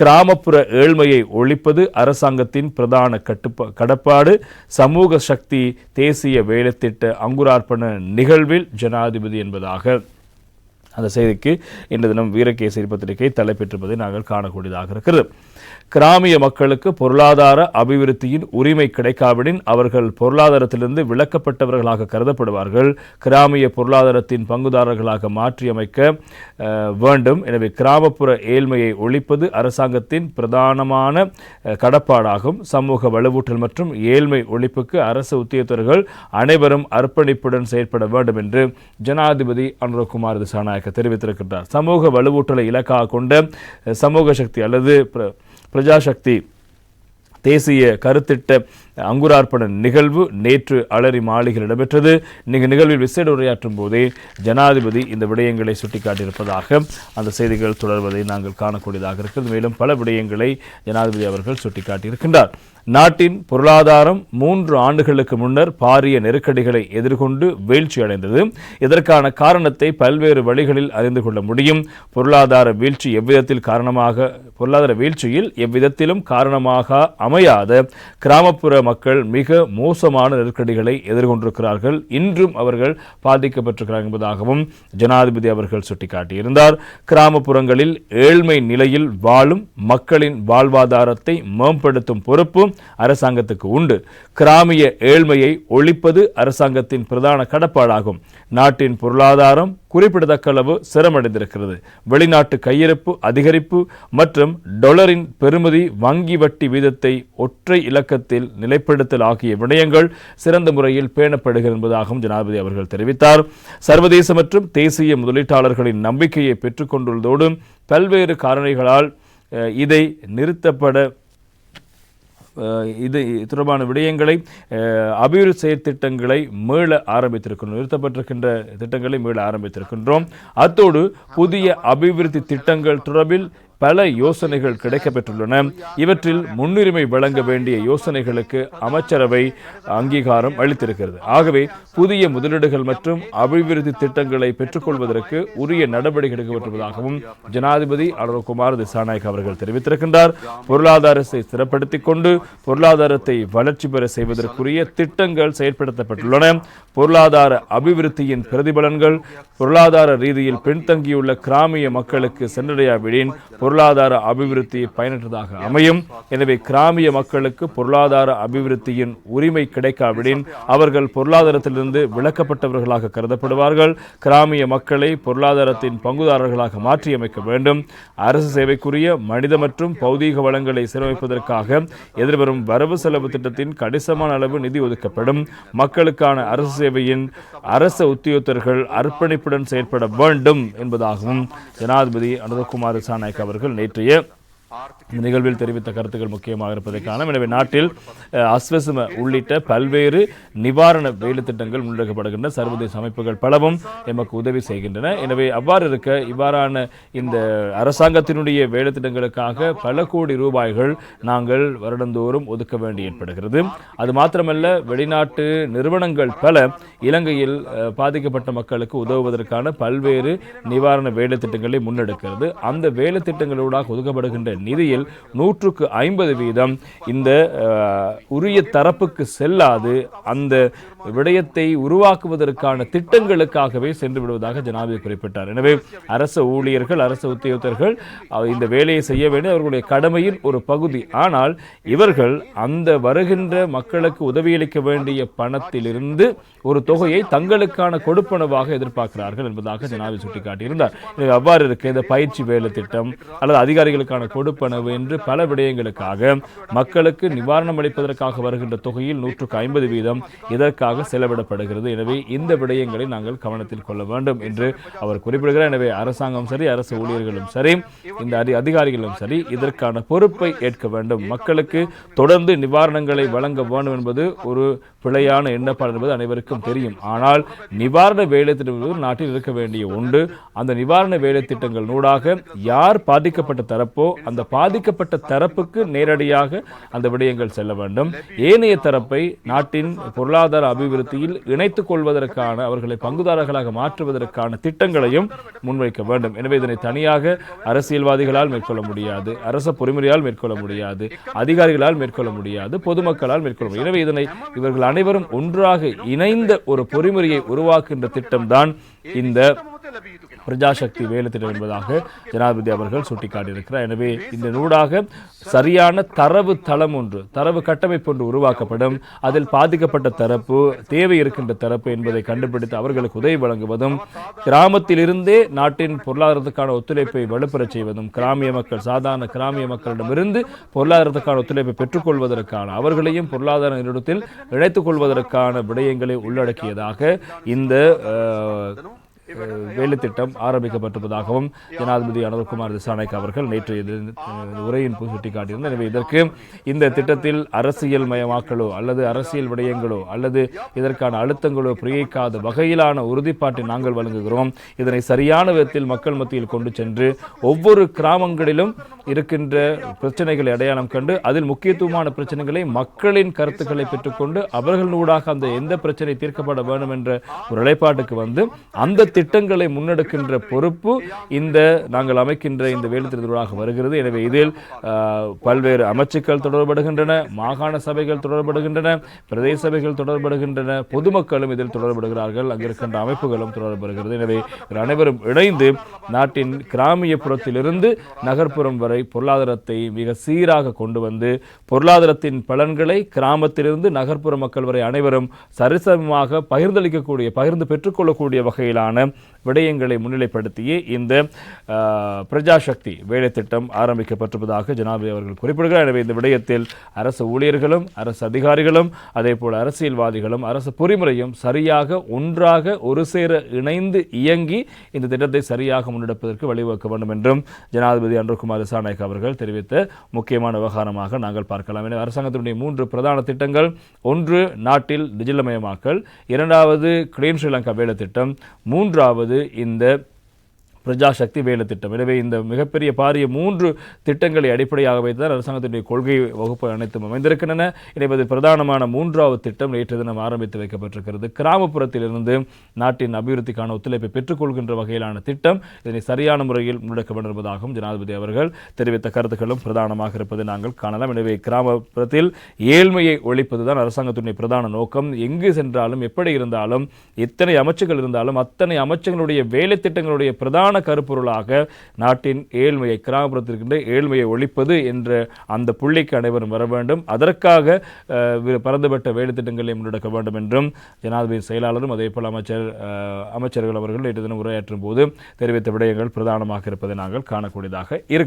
கிராமப்புற ஏழ்மையை ஒழிப்பது அரசாங்கத்தின் பிரதான கட்டுப்பா கடப்பாடு. சமூக சக்தி தேசிய வேலைத்திட்ட அங்குரார்ப்பண நிகழ்வில் ஜனாதிபதி என்பதாக அந்த செய்திக்கு இன்று தினம் வீரகேசரி பத்திரிகை தலைப்பெற்றிருப்பதை நாங்கள் காணக்கூடியதாக இருக்கிறது. கிராமிய மக்களுக்கு பொருளாதார அபிவிருத்தியின் உரிமை கிடைக்காவிடின் அவர்கள் பொருளாதாரத்திலிருந்து விலக்கப்பட்டவர்களாக கருதப்படுவார்கள். கிராமிய பொருளாதாரத்தின் பங்குதாரர்களாக மாற்றியமைக்க வேண்டும். எனவே கிராமப்புற ஏழ்மையை ஒழிப்பது அரசாங்கத்தின் பிரதானமான கடப்பாடாகும். சமூக வலுவூட்டல் மற்றும் ஏழ்மை ஒழிப்புக்கு அரசு உத்தியோகத்தர்கள் அனைவரும் அர்ப்பணிப்புடன் செயற்பட வேண்டும் என்று ஜனாதிபதி அனுரகுமார் திசாநாயக்க தெரிவித்திருக்கின்றார். சமூக வலுவூட்டலை இலக்காக கொண்ட சமூக சக்தி அல்லது பிர- பிரஜாசக்தி தேசிய கருத்திட்ட அங்குரார்ப்பண நிகழ்வு நேற்று அலரி மாளிகையில் இடம்பெற்றது. நிக நிகழ்வில் விசேட உரையாற்றும் போதே ஜனாதிபதி இந்த விடயங்களை சுட்டிக்காட்டியிருப்பதாக அந்த செய்திகள் தொடர்வதை நாங்கள் காணக்கூடியதாக இருக்கிறது. மேலும் பல விடயங்களை ஜனாதிபதி அவர்கள் சுட்டிக்காட்டியிருக்கின்றார். நாட்டின் பொருளாதாரம் மூன்று ஆண்டுகளுக்கு முன்னர் பாரிய நெருக்கடிகளை எதிர்கொண்டு வீழ்ச்சி அடைந்தது. இதற்கான காரணத்தை பல்வேறு வழிகளில் அறிந்து கொள்ள முடியும். பொருளாதார வீழ்ச்சி எவ்விதத்தில் காரணமாக பொருளாதார வீழ்ச்சியில் எவ்விதத்திலும் காரணமாக அமையாத கிராமப்புற மக்கள் மிக மோசமான நெருக்கடிகளை எதிர்கொண்டிருக்கிறார்கள். இன்றும் அவர்கள் பாதிக்கப்பட்டிருக்கிறார்கள் என்பதாகவும் ஜனாதிபதி அவர்கள் சுட்டிக்காட்டியிருந்தார். கிராமப்புறங்களில் ஏழ்மை நிலையில் வாழும் மக்களின் வாழ்வாதாரத்தை மேம்படுத்தும் பொறுப்பும் அரசாங்கத்துக்கு உண்டு. கிராமிய ஏழ்மையை ஒழிப்பது அரசாங்கத்தின் பிரதான கடப்பாடாகும். நாட்டின் பொருளாதாரம் குறிப்பிடத்தக்க அளவு சிரமடைந்திருக்கிறது. வெளிநாட்டு கையிருப்பு அதிகரிப்பு மற்றும் டொலரின் பெறுமதி வங்கி வட்டி வீதத்தை ஒற்றை இலக்கத்தில் நிலைப்படுத்தல் ஆகிய விடயங்கள் சிறந்த முறையில் பேணப்படுகிறது என்பதாகவும் ஜனாதிபதி அவர்கள் தெரிவித்தார். சர்வதேச மற்றும் தேசிய முதலீட்டாளர்களின் நம்பிக்கையை பெற்றுக்கொண்டுள்ளதோடு பல்வேறு காரணிகளால் இதை நிறுத்தப்பட இது தொடர்பான விடயங்களை அபிவிருத்தி செயற் திட்டங்களை மீள ஆரம்பித்திருக்கின்றோம். நிறுத்தப்பட்டிருக்கின்ற திட்டங்களை மீள ஆரம்பித்திருக்கின்றோம். அத்தோடு புதிய அபிவிருத்தி திட்டங்கள் தொடர்பில் பல யோசனைகள் கிடைக்கப்பெற்றுள்ளன. இவற்றில் முன்னுரிமை வழங்க வேண்டிய யோசனைகளுக்கு அமைச்சரவை அங்கீகாரம் அளித்திருக்கிறது. ஆகவே புதிய முதலீடுகள் மற்றும் அபிவிருத்தி திட்டங்களை பெற்றுக்கொள்வதற்கு உரிய நடவடிக்கை எடுக்கப்பட்டுள்ளதாகவும் ஜனாதிபதி அனுரகுமார் திசாநாயக் அவர்கள் தெரிவித்திருக்கின்றார். பொருளாதாரத்தை ஸ்திரப்படுத்திக் கொண்டு பொருளாதாரத்தை வளர்ச்சி பெற செய்வதற்குரிய திட்டங்கள் செயற்படுத்தப்பட்டுள்ளன. பொருளாதார அபிவிருத்தியின் பிரதிபலன்கள் பொருளாதார ரீதியில் பின்தங்கியுள்ள கிராமிய மக்களுக்கு சென்றடையாவிடின் பொருளாதார அபிவிருத்தி பயனற்றதாக அமையும். எனவே கிராமிய மக்களுக்கு பொருளாதார அபிவிருத்தியின் உரிமை கிடைக்காவிடின் அவர்கள் பொருளாதாரத்திலிருந்து விலக்கப்பட்டவர்களாக கருதப்படுவார்கள். கிராமிய மக்களை பொருளாதாரத்தின் பங்குதாரர்களாக மாற்றியமைக்க வேண்டும். அரசு சேவைக்குரிய மனித மற்றும் பௌதீக வளங்களை சீரமைப்பதற்காக எதிர்வரும் வரவு செலவு திட்டத்தின் கணிசமான அளவு நிதி ஒதுக்கப்படும். மக்களுக்கான அரசு சேவையின் அரச உத்தியோகத்தர்கள் அர்ப்பணிப்புடன் செயற்பட வேண்டும் என்பதாகவும் ஜனாதிபதி அனுரகுமார் சாநாயக் அவர்கள் நேற்றைய இந்த நிகழ்வில் தெரிவித்த கருத்துக்கள் முக்கியமாக இருப்பதை காணும் எனவே நாட்டில் அஸ்வசம உள்ளிட்ட பல்வேறு நிவாரண வேலை திட்டங்கள் முன்னெடுக்கப்படுகின்றன. சர்வதேச அமைப்புகள் பலவும் எமக்கு உதவி செய்கின்றன. எனவே அவ்வாறு இருக்க இவ்வாறான இந்த அரசாங்கத்தினுடைய வேலை திட்டங்களுக்காக பல கோடி ரூபாய்கள் நாங்கள் வருடந்தோறும் ஒதுக்க வேண்டி ஏற்படுகிறது. அது மாத்திரமல்ல வெளிநாட்டு நிறுவனங்கள் பல இலங்கையில் பாதிக்கப்பட்ட மக்களுக்கு உதவுவதற்கான பல்வேறு நிவாரண வேலை திட்டங்களை முன்னெடுக்கிறது. அந்த வேலை திட்டங்களூடாக ஒதுக்கப்படுகின்ற நிதியில் நூற்றுக்கு ஐம்பது வீதம் இந்த உரிய தரப்புக்கு செல்லாது அந்த விடயத்தை உருவாக்குவதற்கான திட்டங்களுக்காகவே சென்று விடுவதாக ஜனாதிபதி குறிப்பிட்டார். எனவே அரசு ஊழியர்கள் அரசு உத்தியோகத்தர்கள் இந்த வேலையை செய்ய வேண்டிய அவர்களுடைய கடமையின் ஒரு பகுதி. ஆனால் இவர்கள் அந்த வருகின்ற மக்களுக்கு உதவியளிக்க வேண்டிய பணத்திலிருந்து ஒரு தொகையை தங்களுக்கான கொடுப்பனவாக எதிர்பார்க்கிறார்கள் என்பதாக ஜனாதிபதி சுட்டிக்காட்டியிருந்தார். அவ்வாறு இருக்க இந்த பயிற்சி வேலை திட்டம் அல்லது அதிகாரிகளுக்கான கொடுப்பனவு என்று பல விடயங்களுக்காக மக்களுக்கு நிவாரணம் அளிப்பதற்காக வருகின்ற தொகையில் நூற்றுக்கு ஐம்பது வீதம் இதற்காக செலவிடப்படுகிறது. எனவே இந்த விடயங்களை நாங்கள் கவனத்தில் கொள்ள வேண்டும் என்று அவர் குறிப்பிடுகிறார். எனவே அரசாங்கம் சரி அரசு ஊழியர்களும் சரி இந்த அதி அதிகாரிகளும் சரி இதற்கான பொறுப்பை ஏற்க வேண்டும். மக்களுக்கு தொடர்ந்து நிவாரணங்களை வழங்க வேண்டும் என்பது ஒரு பிழையான எண்ணப்பாடு என்பது அனைவருக்கும் தெரியும். ஆனால் நிவாரண வேலை திட்டம் நாட்டில் இருக்க வேண்டிய ஒன்று. அந்த நிவாரண வேலை திட்டங்கள் நூடாக யார் பாதிக்கப்பட்ட தரப்போ அந்த அந்த பாதிக்கப்பட்ட தரப்புக்கு நேரடியாக அந்த விடயங்கள் செல்ல வேண்டும். ஏனைய தரப்பை நாட்டின் பொருளாதார அபிவிருத்தியில் இணைத்துக் கொள்வதற்கான அவர்களை பங்குதாரர்களாக மாற்றுவதற்கான திட்டங்களையும் முன்வைக்க வேண்டும். எனவே இதனை தனியாக அரசியல்வாதிகளால் மேற்கொள்ள முடியாது அரச பொறிமுறையால் மேற்கொள்ள முடியாது அதிகாரிகளால் மேற்கொள்ள முடியாது பொதுமக்களால் மேற்கொள்ள முடியாது. எனவே இதனை இவர்கள் அனைவரும் ஒன்றாக இணைந்த ஒரு பொறிமுறையை உருவாக்குகின்ற திட்டம்தான் இந்த பிரஜாசக்தி வேலை திட்டம் என்பதாக ஜனாதிபதி அவர்கள் சுட்டிக்காட்டியிருக்கிறார். எனவே இந்த நூடாக சரியான தரவு தளம் ஒன்று தரவு கட்டமைப்பு ஒன்று உருவாக்கப்படும். அதில் பாதிக்கப்பட்ட தரப்பு தேவை இருக்கின்ற தரப்பு என்பதை கண்டுபிடித்து அவர்களுக்கு உதவி வழங்குவதும் கிராமத்திலிருந்தே நாட்டின் பொருளாதாரத்துக்கான ஒத்துழைப்பை வலுப்பெறச் செய்வதும் கிராமிய மக்கள் சாதாரண கிராமிய மக்களிடமிருந்து பொருளாதாரத்துக்கான ஒத்துழைப்பை பெற்றுக்கொள்வதற்கான அவர்களையும் பொருளாதார நிறுவனத்தில் இணைத்துக் கொள்வதற்கான விடயங்களை உள்ளடக்கியதாக இந்த அஹ், அஹ், வேலை திட்டம் ஆரம்பிக்கப்பட்டிருப்பதாகவும் ஜனாதிபதி அனுர்குமார் திசாநாயக் அவர்கள் நேற்று உரையின் சுட்டிக்காட்டியிருந்தார். எனவே இதற்கு இந்த திட்டத்தில் அரசியல் மயமாக்கலோ அல்லது அரசியல் விடயங்களோ அல்லது இதற்கான அழுத்தங்களோ பிரயோகிக்காத வகையிலான உறுதிப்பாட்டை நாங்கள் வழங்குகிறோம். இதனை சரியான விதத்தில் மக்கள் மத்தியில் கொண்டு சென்று ஒவ்வொரு கிராமங்களிலும் இருக்கின்ற பிரச்சனைகளை அடையாளம் கண்டு அதில் முக்கியத்துவமான பிரச்சனைகளை மக்களின் கருத்துக்களை பெற்றுக்கொண்டு அவர்களூடாக அந்த எந்த பிரச்சனை தீர்க்கப்பட வேண்டும் என்ற ஒரு நிலைப்பாட்டுக்கு வந்து அந்த திட்டங்களை முன்னெடுக்கின்ற பொறுப்பு இந்த நாங்கள் அமைக்கின்ற இந்த வேலைத்திட்டத்தினூடாக வருகிறது. எனவே இதில் பல்வேறு அமைச்சுக்கள் தொடர்படுகின்றன மாகாண சபைகள் தொடர்படுகின்றன பிரதேச சபைகள் தொடர்படுகின்றன பொதுமக்களும் இதில் தொடர்படுகிறார்கள் அங்கிருக்கின்ற அமைப்புகளும் தொடர்படுகிறது. எனவே அனைவரும் இணைந்து நாட்டின் கிராமிய புறத்திலிருந்து நகர்ப்புறம் வரை பொருளாதாரத்தை மிக சீராக கொண்டு வந்து பொருளாதாரத்தின் பலன்களை கிராமத்திலிருந்து நகர்ப்புற மக்கள் வரை அனைவரும் சரிசமமாக பகிர்ந்தளிக்கக்கூடிய பகிர்ந்து பெற்றுக்கொள்ளக்கூடிய வகையிலான விடயங்களை முன்னிலைப்படுத்தியே இந்த பிரஜாசக்தி வேலை திட்டம் ஆரம்பிக்கப்பட்டிருப்பதாக ஜனாதிபதி அவர்கள் குறிப்பிடுகிறார். எனவே இந்த விடயத்தில் அரசு ஊழியர்களும் அரசு அதிகாரிகளும் அதே போல் அரசியல்வாதிகளும் அரசு பொறிமுறையும் சரியாக ஒன்றாக ஒரு சேர இணைந்து இயங்கி இந்த திட்டத்தை சரியாக முன்னெடுப்பதற்கு வழிவகுக்க வேண்டும் என்றும் ஜனாதிபதி அன்றுகுமார் திசாநாயக் அவர்கள் தெரிவித்த முக்கியமான விவகாரமாக நாங்கள் பார்க்கலாம். எனவே அரசாங்கத்தினுடைய மூன்று பிரதான திட்டங்கள் ஒன்று நாட்டில் டிஜிட்டல்மயமாக்கல் இரண்டாவது கிளீன் ஸ்ரீலங்கா வேலை திட்டம் மூன்று மூன்றாவது இந்த பிரஜாசக்தி வேலை திட்டம். எனவே இந்த மிகப்பெரிய பாரிய மூன்று திட்டங்களை அடிப்படையாக வைத்துதான் அரசாங்கத்தினுடைய கொள்கை வகுப்பு அனைத்தும் அமைந்திருக்கின்றன. எனவே பிரதானமான மூன்றாவது திட்டம் நேற்று தினம் ஆரம்பித்து வைக்கப்பட்டிருக்கிறது. கிராமப்புறத்திலிருந்து நாட்டின் அபிவிருத்திக்கான ஒத்துழைப்பை பெற்றுக்கொள்கின்ற வகையிலான திட்டம் இதனை சரியான முறையில் முன்னெடுக்க ஜனாதிபதி அவர்கள் தெரிவித்த கருத்துக்களும் பிரதானமாக இருப்பதை நாங்கள் காணலாம். எனவே கிராமப்புறத்தில் ஏழ்மையை ஒழிப்பதுதான் அரசாங்கத்தினுடைய பிரதான நோக்கம். எங்கு சென்றாலும் எப்படி இருந்தாலும் எத்தனை அமைச்சுகள் இருந்தாலும் அத்தனை அமைச்சர்களுடைய வேலை திட்டங்களுடைய பிரதான கருப்பொருளாக நாட்டின் ஏழ்மையை கிராமப்புறத்திற்கின்ற ஏழ்மையை ஒழிப்பது என்ற அந்த புள்ளிக்கு அனைவரும் வர வேண்டும். அதற்காக பரந்துபட்ட வேலை திட்டங்களை முன்னெடுக்க வேண்டும் என்றும் ஜனாதிபதி செயலாளரும் அதே போல் அமைச்சர் அமைச்சர்கள் அவர்கள் நேற்று தினம் உரையாற்றும் போது தெரிவித்த விடயங்கள் பிரதானமாக இருப்பதை நாங்கள் காணக்கூடியதாக இருக்கு.